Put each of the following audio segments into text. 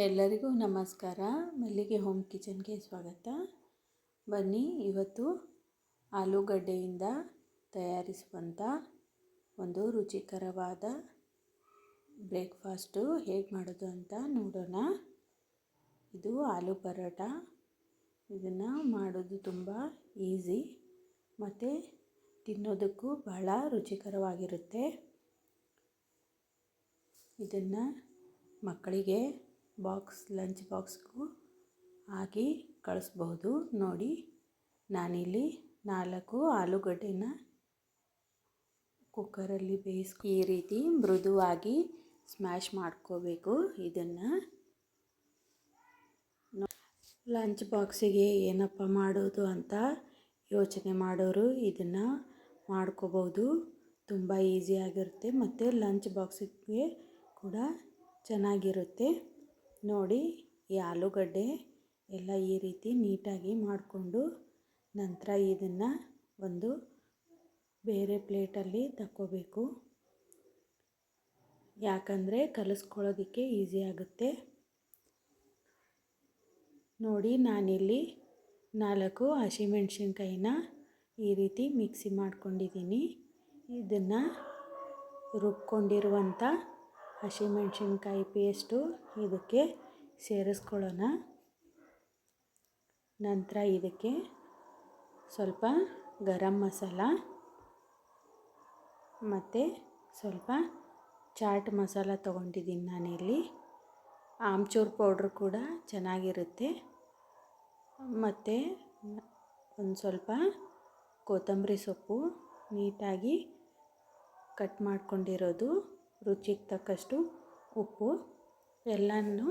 ಎಲ್ಲರಿಗೂ ನಮಸ್ಕಾರ. ಮಲ್ಲಿಗೆ ಹೋಮ್ ಕಿಚನ್ಗೆ ಸ್ವಾಗತ. ಬನ್ನಿ, ಇವತ್ತು ಆಲೂಗಡ್ಡೆಯಿಂದ ತಯಾರಿಸುವಂಥ ಒಂದು ರುಚಿಕರವಾದ ಬ್ರೇಕ್ಫಾಸ್ಟು ಹೇಗೆ ಮಾಡೋದು ಅಂತ ನೋಡೋಣ. ಇದು ಆಲೂ ಪರೋಟ. ಇದನ್ನು ಮಾಡೋದು ತುಂಬ ಈಸಿ, ಮತ್ತು ತಿನ್ನೋದಕ್ಕೂ ಬಹಳ ರುಚಿಕರವಾಗಿರುತ್ತೆ. ಇದನ್ನು ಮಕ್ಕಳಿಗೆ ಬಾಕ್ಸ್, ಲಂಚ್ ಬಾಕ್ಸ್ಗೂ ಹಾಕಿ ಕಳಿಸ್ಬಹುದು ನೋಡಿ, ನಾನಿಲ್ಲಿ ನಾಲ್ಕು ಆಲೂಗಡ್ಡೆನ ಕುಕ್ಕರಲ್ಲಿ ಬೇಯಿಸ್ ಈ ರೀತಿ ಮೃದುವಾಗಿ ಸ್ಮ್ಯಾಶ್ ಮಾಡ್ಕೋಬೇಕು ಇದನ್ನು. ಲಂಚ್ ಬಾಕ್ಸಿಗೆ ಏನಪ್ಪ ಮಾಡೋದು ಅಂತ ಯೋಚನೆ ಮಾಡೋರು ಇದನ್ನು ಮಾಡ್ಕೋಬೋದು. ತುಂಬ ಈಸಿಯಾಗಿರುತ್ತೆ ಮತ್ತು ಲಂಚ್ ಬಾಕ್ಸಿಗೆ ಕೂಡ ಚೆನ್ನಾಗಿರುತ್ತೆ. ನೋಡಿ, ಈ ಆಲೂಗಡ್ಡೆ ಎಲ್ಲ ಈ ರೀತಿ ನೀಟಾಗಿ ಮಾಡಿಕೊಂಡು ನಂತರ ಇದನ್ನು ಒಂದು ಬೇರೆ ಪ್ಲೇಟಲ್ಲಿ ತಕ್ಕೋಬೇಕು. ಯಾಕಂದರೆ ಕಲಿಸ್ಕೊಳ್ಳೋದಕ್ಕೆ ಈಸಿ ಆಗುತ್ತೆ. ನೋಡಿ, ನಾನಿಲ್ಲಿ ನಾಲ್ಕು ಹಸಿಮೆಣ್ಸಿನ್ಕಾಯಿನ ಈ ರೀತಿ ಮಿಕ್ಸಿ ಮಾಡ್ಕೊಂಡಿದ್ದೀನಿ. ಇದನ್ನು ರುಬ್ಕೊಂಡಿರುವಂಥ ಹಸಿಮೆಣ್ಸಿನ್ಕಾಯಿ ಪೇಸ್ಟು ಇದಕ್ಕೆ ಸೇರಿಸ್ಕೊಳ್ಳೋಣ. ನಂತರ ಇದಕ್ಕೆ ಸ್ವಲ್ಪ ಗರಂ ಮಸಾಲ ಮತ್ತು ಸ್ವಲ್ಪ ಚಾಟ್ ಮಸಾಲ ತೊಗೊಂಡಿದ್ದೀನಿ ನಾನಿಲ್ಲಿ. ಆಮ್ಚೂರ್ ಪೌಡ್ರ್ ಕೂಡ ಚೆನ್ನಾಗಿರುತ್ತೆ. ಮತ್ತು ಒಂದು ಸ್ವಲ್ಪ ಕೊತ್ತಂಬರಿ ಸೊಪ್ಪು ನೀಟಾಗಿ ಕಟ್ ಮಾಡ್ಕೊಂಡಿರೋದು. ರುಚಿಗೆ ತಕ್ಕಷ್ಟು ಉಪ್ಪು ಎಲ್ಲನೂ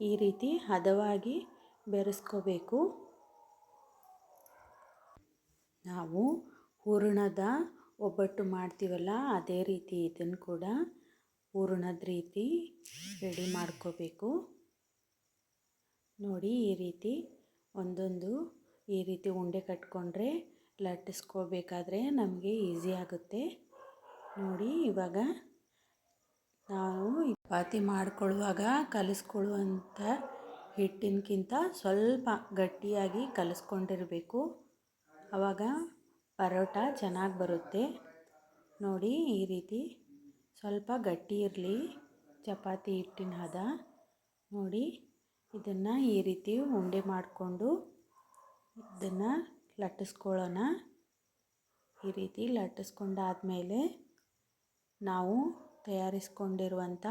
ಈ ರೀತಿ ಹದವಾಗಿ ಬೆರೆಸ್ಕೋಬೇಕು. ನಾವು ಹೂರಣದ ಒಬ್ಬಟ್ಟು ಮಾಡ್ತೀವಲ್ಲ, ಅದೇ ರೀತಿ ಇದನ್ನು ಕೂಡ ಹೂರಣದ ರೀತಿ ರೆಡಿ ಮಾಡ್ಕೋಬೇಕು. ನೋಡಿ, ಈ ರೀತಿ ಒಂದೊಂದು ಈ ರೀತಿ ಉಂಡೆ ಕಟ್ಕೊಂಡ್ರೆ ಲಟ್ಟಿಸ್ಕೋಬೇಕಾದ್ರೆ ನಮಗೆ ಈಸಿ ಆಗುತ್ತೆ. ನೋಡಿ, ಇವಾಗ ನಾವು ಚಪಾತಿ ಮಾಡ್ಕೊಳ್ಳುವಾಗ ಕಲಿಸ್ಕೊಳ್ಳುವಂಥ ಹಿಟ್ಟಿನಕ್ಕಿಂತ ಸ್ವಲ್ಪ ಗಟ್ಟಿಯಾಗಿ ಕಲಿಸ್ಕೊಂಡಿರಬೇಕು. ಆವಾಗ ಪರೋಟ ಚೆನ್ನಾಗಿ ಬರುತ್ತೆ. ನೋಡಿ ಈ ರೀತಿ ಸ್ವಲ್ಪ ಗಟ್ಟಿ ಇರಲಿ ಚಪಾತಿ ಹಿಟ್ಟಿನ ಹದ. ನೋಡಿ ಇದನ್ನು ಈ ರೀತಿ ಉಂಡೆ ಮಾಡಿಕೊಂಡು ಇದನ್ನು ಲಟ್ಟಿಸ್ಕೊಳ್ಳೋಣ. ಈ ರೀತಿ ಲಟ್ಟಿಸ್ಕೊಂಡಾದಮೇಲೆ ನಾವು ತಯಾರಿಸ್ಕೊಂಡಿರುವಂಥ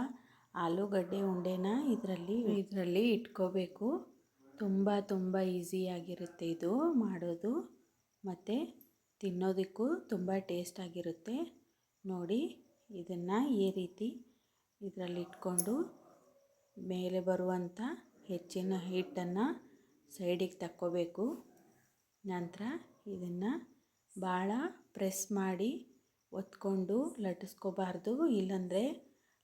ಆಲೂಗಡ್ಡೆ ಉಂಡೆನ ಇದರಲ್ಲಿ ಇದರಲ್ಲಿ ಇಟ್ಕೋಬೇಕು. ತುಂಬ ತುಂಬ ಈಸಿಯಾಗಿರುತ್ತೆ ಇದು ಮಾಡೋದು. ಮತ್ತು ತಿನ್ನೋದಕ್ಕೂ ತುಂಬ ಟೇಸ್ಟಾಗಿರುತ್ತೆ. ನೋಡಿ, ಇದನ್ನು ಈ ರೀತಿ ಇದರಲ್ಲಿ ಇಟ್ಕೊಂಡು ಮೇಲೆ ಬರುವಂಥ ಹೆಚ್ಚಿನ ಹಿಟ್ಟನ್ನು ಸೈಡಿಗೆ ತಕ್ಕೋಬೇಕು. ನಂತರ ಇದನ್ನು ಭಾಳ ಪ್ರೆಸ್ ಮಾಡಿ ಒತ್ಕೊಂಡು ಲಟ್ಟಿಸ್ಕೋಬಾರ್ದು ಇಲ್ಲಾಂದರೆ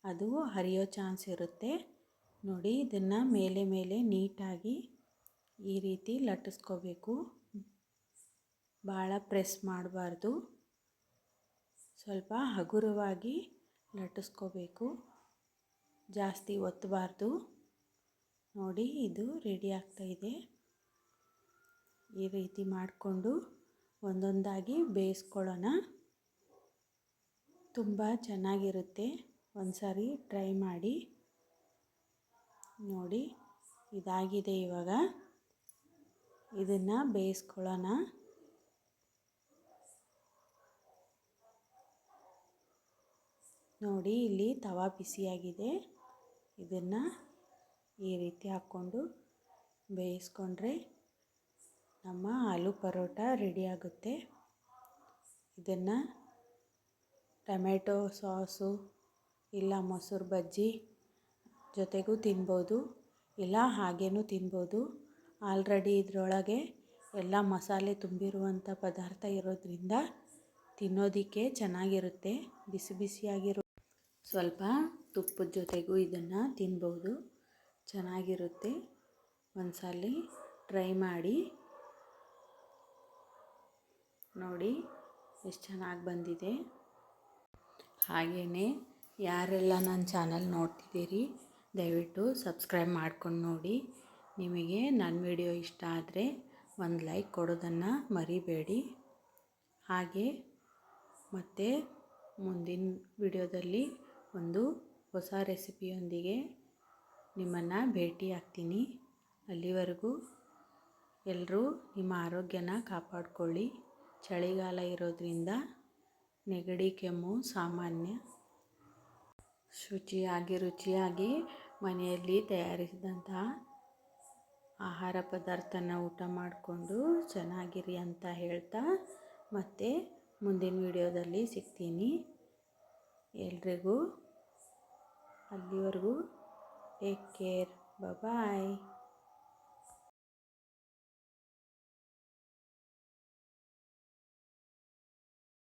ಅದು ಹರಿಯೋ ಚಾನ್ಸ್ ಇರುತ್ತೆ. ನೋಡಿ, ಇದನ್ನು ಮೇಲೆ ಮೇಲೆ ನೀಟಾಗಿ ಈ ರೀತಿ ಲಟ್ಟಿಸ್ಕೋಬೇಕು ಭಾಳ ಪ್ರೆಸ್ ಮಾಡಬಾರ್ದು. ಸ್ವಲ್ಪ ಹಗುರವಾಗಿ ಲಟ್ಟಿಸ್ಕೋಬೇಕು ಜಾಸ್ತಿ ಒತ್ತಬಾರ್ದು ನೋಡಿ, ಇದು ರೆಡಿ ಆಗ್ತಾಯಿದೆ ಈ ರೀತಿ ಮಾಡಿಕೊಂಡು ಒಂದೊಂದಾಗಿ ಬೇಯಿಸ್ಕೊಳ್ಳೋಣ. ತುಂಬ ಚೆನ್ನಾಗಿರುತ್ತೆ. ಒಂದು ಸಾರಿ ಟ್ರೈ ಮಾಡಿ. ನೋಡಿ, ಇದಾಗಿದೆ ಇವಾಗ. ಇದನ್ನು ಬೇಯಿಸ್ಕೊಳ್ಳೋಣ. ನೋಡಿ, ಇಲ್ಲಿ ತವಾ ಬಿಸಿಯಾಗಿದೆ. ಇದನ್ನು ಈ ರೀತಿ ಹಾಕ್ಕೊಂಡು ಬೇಯಿಸ್ಕೊಂಡ್ರೆ ನಮ್ಮ ಆಲೂ ಪರೋಟ ರೆಡಿ ಆಗುತ್ತೆ. ಇದನ್ನು ಟೊಮೆಟೊ ಸಾಸು ಇಲ್ಲ ಮೊಸರು ಬಜ್ಜಿ ಜೊತೆಗೂ ತಿನ್ಬೋದು, ಇಲ್ಲ ಹಾಗೇನೂ ತಿನ್ಬೋದು. ಆಲ್ರೆಡಿ ಇದರೊಳಗೆ ಎಲ್ಲ ಮಸಾಲೆ ತುಂಬಿರುವಂಥ ಪದಾರ್ಥ ಇರೋದ್ರಿಂದ ತಿನ್ನೋದಕ್ಕೆ ಚೆನ್ನಾಗಿರುತ್ತೆ, ಬಿಸಿ ಬಿಸಿಯಾಗಿರೋ ಸ್ವಲ್ಪ ತುಪ್ಪದ ಜೊತೆಗೂ ಇದನ್ನು ತಿನ್ಬೋದು, ಚೆನ್ನಾಗಿರುತ್ತೆ. ಒಂದು ಸಲ ಟ್ರೈ ಮಾಡಿ ನೋಡಿ, ಎಷ್ಟು ಚೆನ್ನಾಗಿ ಬಂದಿದೆ. ಹಾಗೆಯೇ ಯಾರೆಲ್ಲ ನನ್ನ ಚಾನಲ್ ನೋಡ್ತಿದ್ದೀರಿ, ದಯವಿಟ್ಟು ಸಬ್ಸ್ಕ್ರೈಬ್ ಮಾಡ್ಕೊಂಡು ನೋಡಿ. ನಿಮಗೆ ನನ್ನ ವಿಡಿಯೋ ಇಷ್ಟ ಆದರೆ ಒಂದು ಲೈಕ್ ಕೊಡೋದನ್ನು ಮರಿಬೇಡಿ. ಹಾಗೆ ಮತ್ತು ಮುಂದಿನ ವಿಡಿಯೋದಲ್ಲಿ ಒಂದು ಹೊಸ ರೆಸಿಪಿಯೊಂದಿಗೆ ನಿಮ್ಮನ್ನು ಭೇಟಿ ಆಗ್ತೀನಿ. ಅಲ್ಲಿವರೆಗೂ ಎಲ್ಲರೂ ನಿಮ್ಮ ಆರೋಗ್ಯನ ಕಾಪಾಡಿಕೊಳ್ಳಿ. ಚಳಿಗಾಲ ಇರೋದ್ರಿಂದ ನೆಗಡಿ, ಕೆಮ್ಮು, ಸಾಮಾನ್ಯ ಶುಚಿಯಾಗಿ ರುಚಿಯಾಗಿ ಮನೆಯಲ್ಲಿ ತಯಾರಿಸಿದಂತಹ ಆಹಾರ ಪದಾರ್ಥನ ಊಟ ಮಾಡಿಕೊಂಡು ಚೆನ್ನಾಗಿರಿ ಅಂತ ಹೇಳ್ತಾ ಮತ್ತೆ ಮುಂದಿನ ವಿಡಿಯೋದಲ್ಲಿ ಸಿಗ್ತೀನಿ. ಎಲ್ರಿಗೂ ಅಲ್ಲಿವರೆಗೂ ಟೇಕ್ ಕೇರ್ ಬಾಯ್